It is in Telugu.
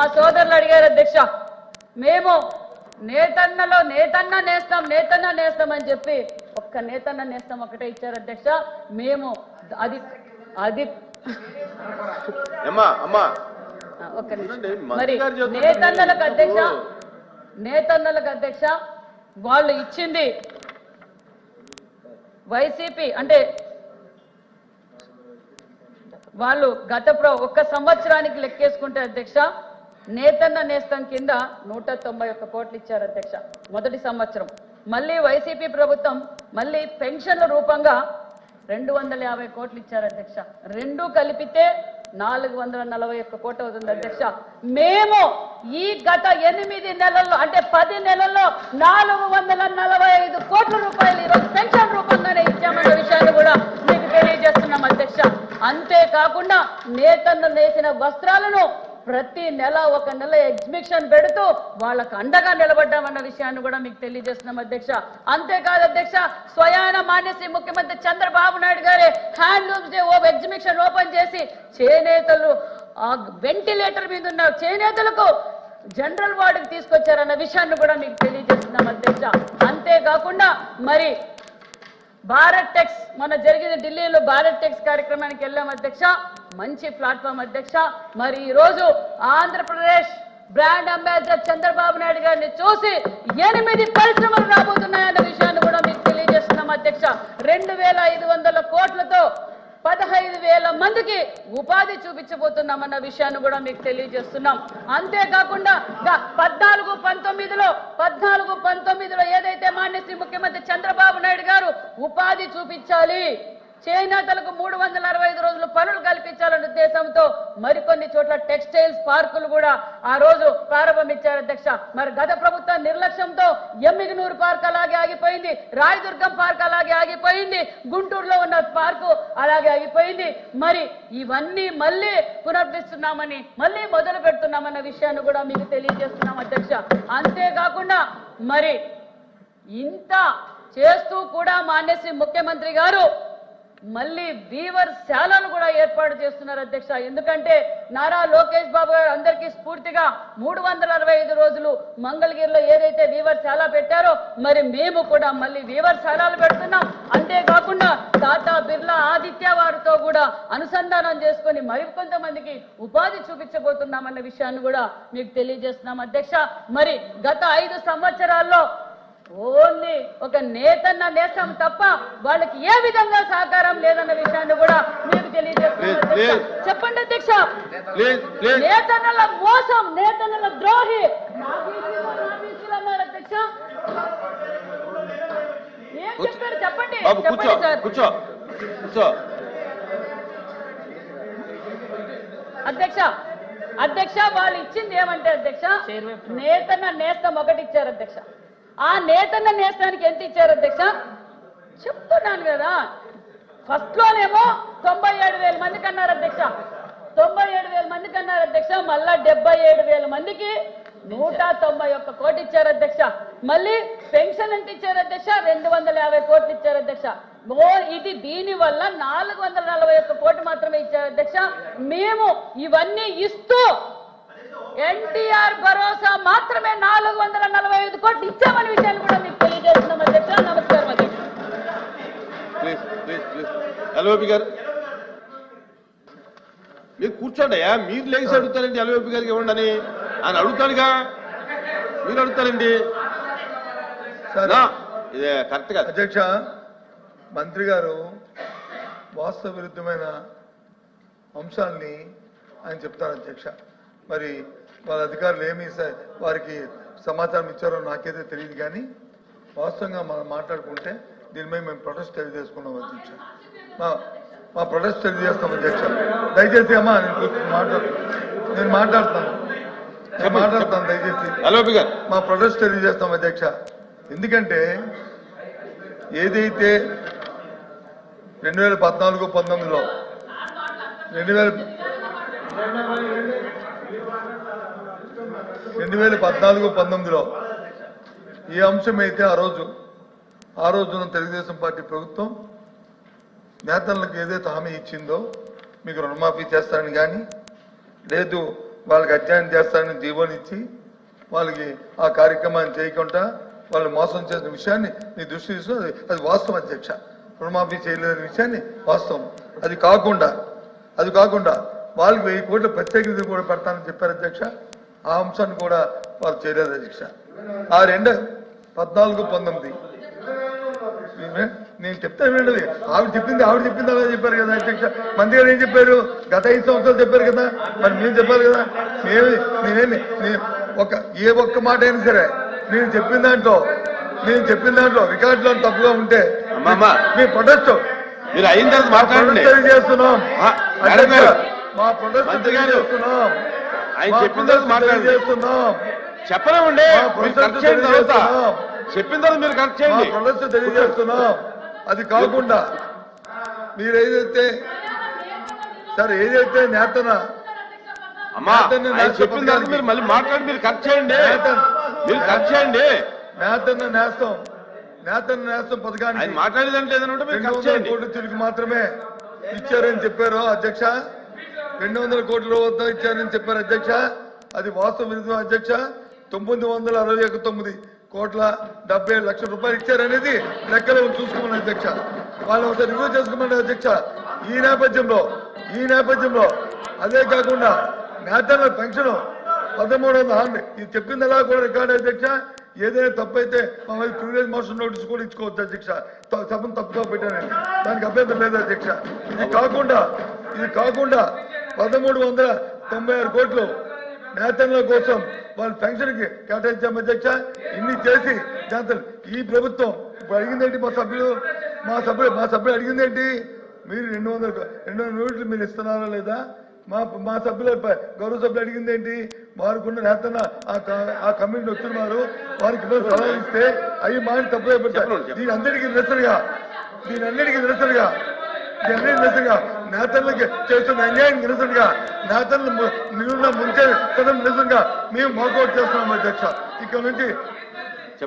మా సోదరులు అడిగారు అధ్యక్ష మేము నేతన్నలో నేతన్న నేస్తాం నేతన్న నేస్తాం అని చెప్పి ఒక్క నేతన్న నేస్తాం ఒకటే ఇచ్చారు అధ్యక్ష. మేము అది అది ఒక్క మరి నేతన్నలకు అధ్యక్ష. నేతన్నలకు అధ్యక్ష వాళ్ళు ఇచ్చింది వైసీపీ అంటే వాళ్ళు గత ప్ర ఒక్క సంవత్సరానికి లెక్కేసుకుంటే అధ్యక్ష నేతన్న నేస్తం కింద నూట తొంభై ఒక్క కోట్లు ఇచ్చారు అధ్యక్ష మొదటి సంవత్సరం. మళ్ళీ వైసీపీ ప్రభుత్వం మళ్ళీ పెన్షన్ల రూపంగా రెండు వందల యాభై కోట్లు ఇచ్చారు అధ్యక్ష. రెండు కలిపితే నాలుగు వందల నలభై ఒక్క కోట్లు అవుతుంది అధ్యక్ష. మేము ఈ గత ఎనిమిది నెలల్లో అంటే పది నెలల్లో నాలుగు వందల నలభై ఐదు కోట్ల రూపాయలు ఈరోజు పెన్షన్ రూపంగానే ఇచ్చామన్న విషయాన్ని కూడా మీకు తెలియజేస్తున్నాం అధ్యక్ష. అంతేకాకుండా నేతన్న నేసిన వస్త్రాలను ప్రతి నెల ఒక నెల ఎగ్జిబిషన్ పెడుతూ వాళ్ళకు అండగా నిలబడ్డామన్న విషయాన్ని కూడా మీకు తెలియజేస్తున్నాం అధ్యక్ష. అంతేకాదు అధ్యక్ష స్వయాన మాన్యశ్రీ ముఖ్యమంత్రి చంద్రబాబు నాయుడు గారే హ్యాండ్లూమ్స్ డే ఓ ఎగ్జిబిషన్ ఓపెన్ చేసి చేనేతలు ఆ వెంటిలేటర్ మీద ఉన్న చేనేతలకు జనరల్ వార్డుకి తీసుకొచ్చారన్న విషయాన్ని కూడా మీకు తెలియజేస్తున్నాం అధ్యక్ష. అంతేకాకుండా మరి భారత్ టెక్స్ మన జరిగిన ఢిల్లీలో భారత్ టెక్స్ కార్యక్రమానికి వెళ్ళాం అధ్యక్ష. మంచి ప్లాట్ఫామ్ అధ్యక్ష. మరి ఈ రోజు ఆంధ్రప్రదేశ్ బ్రాండ్ అంబాసిడర్ చంద్రబాబు నాయుడు గారిని చూసి ఎనిమిది పరిశ్రమలు రాబోతున్నాయన్న విషయాన్ని కూడా మీకు తెలియజేస్తున్నాం అధ్యక్ష. రెండు వేల ఐదు వందల కోట్లతో పదహైదు వేల మందికి ఉపాధి చూపించబోతున్నామన్న విషయాన్ని కూడా మీకు తెలియజేస్తున్నాం. అంతేకాకుండా పద్నాలుగు పంతొమ్మిదిలో పద్నాలుగు పంతొమ్మిదిలో ఏదైతే మాన్యశ్రీ ముఖ్యమంత్రి చంద్రబాబు చూపించాలి. చేనేతలకు మూడు వందల అరవై ఐదు రోజులు పనులు కల్పించాలనే ఉద్దేశంతో మరికొన్ని చోట్ల టెక్స్టైల్స్ పార్కులు కూడా ఆ రోజు ప్రారంభించారు అధ్యక్ష. మరి గత ప్రభుత్వ నిర్లక్ష్యంతో ఎమ్మిగినూరు పార్క్ అలాగే ఆగిపోయింది. రాయదుర్గం పార్క్ అలాగే ఆగిపోయింది. గుంటూరులో ఉన్న పార్కు అలాగే ఆగిపోయింది. మరి ఇవన్నీ మళ్ళీ పునర్పిస్తున్నామని మళ్ళీ మొదలు పెడుతున్నామన్న విషయాన్ని కూడా మీకు తెలియజేస్తున్నాం అధ్యక్ష. అంతేకాకుండా మరి ఇంత చేస్తూ కూడా మాన్యశ్రీ ముఖ్యమంత్రి గారు మళ్ళీ వీవర్ శాలను కూడా ఏర్పాటు చేస్తున్నారు అధ్యక్ష. ఎందుకంటే నారా లోకేష్ బాబు గారు అందరికీ స్ఫూర్తిగా మూడు వందల అరవై ఐదు రోజులు మంగళగిరిలో ఏదైతే వీవర్ శాల పెట్టారో మరి మేము కూడా మళ్ళీ వీవర్ శాలలు పెడుతున్నాం. అంతేకాకుండా టాటా బిర్లా ఆదిత్య వారితో కూడా అనుసంధానం చేసుకొని మరికొంతమందికి ఉపాధి చూపించబోతున్నామన్న విషయాన్ని కూడా మీకు తెలియజేస్తున్నాం అధ్యక్ష. మరి గత ఐదు సంవత్సరాల్లో ఓన్లీ ఒక నేతన్న నేతం తప్ప వాళ్ళకి ఏ విధంగా సహకారం లేదన్న విషయాన్ని కూడా మీకు తెలియజేస్తున్నాం లేదు, అధ్యక్ష. లేదు. చెప్పండి అధ్యక్ష. నేతన్నల మోసం నేతన్నల ద్రోహి. అన్నారు అధ్యక్ష ఏం చెప్పారు? చెప్పండి. కూర్చో కూర్చో. అధ్యక్ష అధ్యక్ష వాళ్ళు ఇచ్చింది ఏమంటే అధ్యక్ష నేతన్న నేస్తం ఒకటి ఇచ్చారు అధ్యక్ష. ఆ నేతన్న నేస్తానికి ఎంత ఇచ్చారు అధ్యక్ష? చెప్తున్నాను కదా. ఫస్ట్ లోనేమో తొంభై ఏడు వేల మందికి అన్నారు అధ్యక్ష. తొంభై ఏడు వేల మందికి అన్నారు అధ్యక్ష. మళ్ళా డెబ్బై ఏడు వేల మందికి నూట తొంభై ఒక్క కోటి ఇచ్చారు అధ్యక్ష. మళ్ళీ పెన్షన్ ఎంత ఇచ్చారు అధ్యక్ష? రెండు వందల యాభై కోట్లు ఇచ్చారు అధ్యక్ష. ఇది దీని వల్ల నాలుగు వందల నలభై ఒక్క కోటి మాత్రమే ఇచ్చారు అధ్యక్ష. మేము ఇవన్నీ ఇస్తూ ఎన్టీఆర్ భరోసా మాత్రమే నాలుగు వందల నలభై ఐదు కోట్లు ఇచ్చామనే విషయాన్ని కూడా మీకు తెలియజేస్తున్నాం అధ్యక్ష నమస్కారం అధ్యక్ష ప్లీజ్ ప్లీజ్ ప్లీజ్. ఎల్ఓపి గారు. మీరు కూర్చోండి అయ్యా మీరు లేచి అడుగుతారండి ఎల్ఓపి గారికి ఇవ్వండి అని ఆయన అడుగుతాడుగా మీరు అడుగుతారండి. సార్ నా, ఇదే కరెక్ట్ కాదు. అధ్యక్ష మంత్రి గారు వాస్తవ విరుద్ధమైన అంశాలని ఆయన చెప్తారు అధ్యక్ష. మరి వాళ్ళ అధికారులు ఏమి వారికి సమాచారం ఇచ్చారో నాకైతే తెలియదు కానీ వాస్తవంగా మనం మాట్లాడుకుంటే దీని మీద మేము ప్రొటెస్ట్ తెలియజేసుకున్నాం అధ్యక్ష. మా మా ప్రొటెస్ట్ తెలియజేస్తాం అధ్యక్ష. దయచేసి అమ్మా నేను మాట్లాడుతాను నేను మాట్లాడతాను నేను మాట్లాడతాను దయచేసి. మా ప్రొటెస్ట్ తెలియజేస్తాం అధ్యక్ష. ఎందుకంటే ఏదైతే రెండు వేల పద్నాలుగు పంతొమ్మిదిలో రెండు వేల రెండు వేల పద్నాలుగు పంతొమ్మిదిలో ఏ అంశం అయితే ఆ రోజు ఆ రోజున తెలుగుదేశం పార్టీ ప్రభుత్వం నేతలకు ఏదైతే హామీ ఇచ్చిందో మీకు రుణమాఫీ చేస్తారని కానీ లేదు వాళ్ళకి అధ్యయనం చేస్తారని జీవోనిచ్చి వాళ్ళకి ఆ కార్యక్రమాన్ని చేయకుండా వాళ్ళు మోసం చేసిన విషయాన్ని మీ దృష్టి తీసుకుని అది- అది వాస్తవం అధ్యక్ష. రుణమాఫీ చేయలేని విషయాన్ని వాస్తవం. అది కాకుండా అది కాకుండా వాళ్ళకి వెయ్యి కోట్ల ప్రత్యేక నిధి కూడా పెడతానని చెప్పారు అధ్యక్ష. ఆ అంశాన్ని కూడా వాళ్ళు చేయలేదు అధ్యక్ష. ఆ రెండు పద్నాలుగు పంతొమ్మిది. నేను- నేను చెప్తాను వినండి. ఆవిడ చెప్పింది ఆవిడ చెప్పింది అలా చెప్పారు కదా అధ్యక్ష. మంది గారు ఏం చెప్పారు? గత ఐదు సంవత్సరాలు చెప్పారు కదా. మరి మేము చెప్పాలి కదా. మేము నేనేమి ఒక ఏ ఒక్క మాట అయినా సరే నేను చెప్పిన దాంట్లో నేను చెప్పిన దాంట్లో రికార్డులో తప్పుగా ఉంటే. మేము ప్రొటెస్ట్ మీరు అయిన తర్వాత మాట్లాడండి. తెలియజేస్తున్నాం మా మంత్రి గారు. ఆయన చెప్పిన తర్వాత protest మాట్లాడండి. తెలియజేస్తున్నాం. చెప్పలేమండి మా మీరు కరెక్ట్ చేయండి తర్వాత. చెప్పిన తర్వాత మీరు కరెక్ట్ మా చేయండి తెలియజేస్తున్నాం. అది కాకుండా మీరు ఏదైతే సార్ ఏదైతే నేతన అమ్మా చెప్పిన తర్వాత మీరు మళ్ళీ మాట్లాడి మీరు కరెక్ట్ చేయండి. మీరు కరెక్ట్ చేయండి. నేతన్న నేస్తం నేతన్న నేస్తం ఆయన పథకానికి మాట్లాడేదంటే ఏదైనా ఉంటే మీరు కరెక్ట్ చేయండి. కోట్ల తిరిగి మాత్రమే ఇచ్చారని చెప్పారు. అధ్యక్ష రెండు వందల కోట్ల వద్ద ఇచ్చారని చెప్పారు అధ్యక్ష. అది వాస్తవ విరుద్ధం అధ్యక్ష. తొమ్మిది వందల అరవై ఒక తొమ్మిది కోట్ల డెబ్బై ఏడు లక్షల రూపాయలు ఇచ్చారనేది లెక్కలు చూసుకోమని అధ్యక్ష. వాళ్ళు ఒకసారి రివ్యూ చేసుకోమని అధ్యక్ష. ఈ నేపథ్యంలో ఈ నేపథ్యంలో అదే కాకుండా నేతల పెన్షన్ పదమూడు వందల హామీ. ఇది చెప్పిందలా కూడా రికార్డు అధ్యక్ష. ఏదైనా తప్పైతే మమ్మల్ని ప్రివిలేజ్ మోషన్ నోటీస్ కూడా ఇచ్చుకోవచ్చు అధ్యక్ష. త- తప్పని తప్పుగా పెట్టానండి దానికి అభ్యంతరం లేదు అధ్యక్ష. ఇది కాకుండా ఇది కాకుండా పదమూడు వందల తొంభై ఆరు కోట్లు నేతల కోసం వాళ్ళ పెన్షన్కి కేటాయించాం అధ్యక్ష. ఇన్ని చేసి దాంతో ఈ ప్రభుత్వం ఇప్పుడు అడిగిందేంటి మా సభ్యులు? మా సభ్యులు మా సభ్యులు అడిగిందేంటి మీరు రెండు వందల రెండు వందల నోట్లు మీరు ఇస్తున్నారా లేదా? మా మా సభ్యుల గౌరవ సభ్యులు అడిగింది ఏంటి? వారికున్న నేతన ఆ కమిటీ వచ్చినారు వారికి ఇవ్వని సలహాలు ఇస్తే అవి మాని తప్పుగా పెట్టారు. దీని అందరికీ నిరసనగా దీని అన్నిటికీ నిరసనగా దీని అన్నిటికీ నిరసనగా నేతలకి చేస్తున్న అన్యాయం నిరసనగా నేతలను ము- నిలువున ముంచే కదం నిరసనగా మేము వాకౌట్ చేస్తున్నాం అధ్యక్ష. ఇక్కడ నుంచి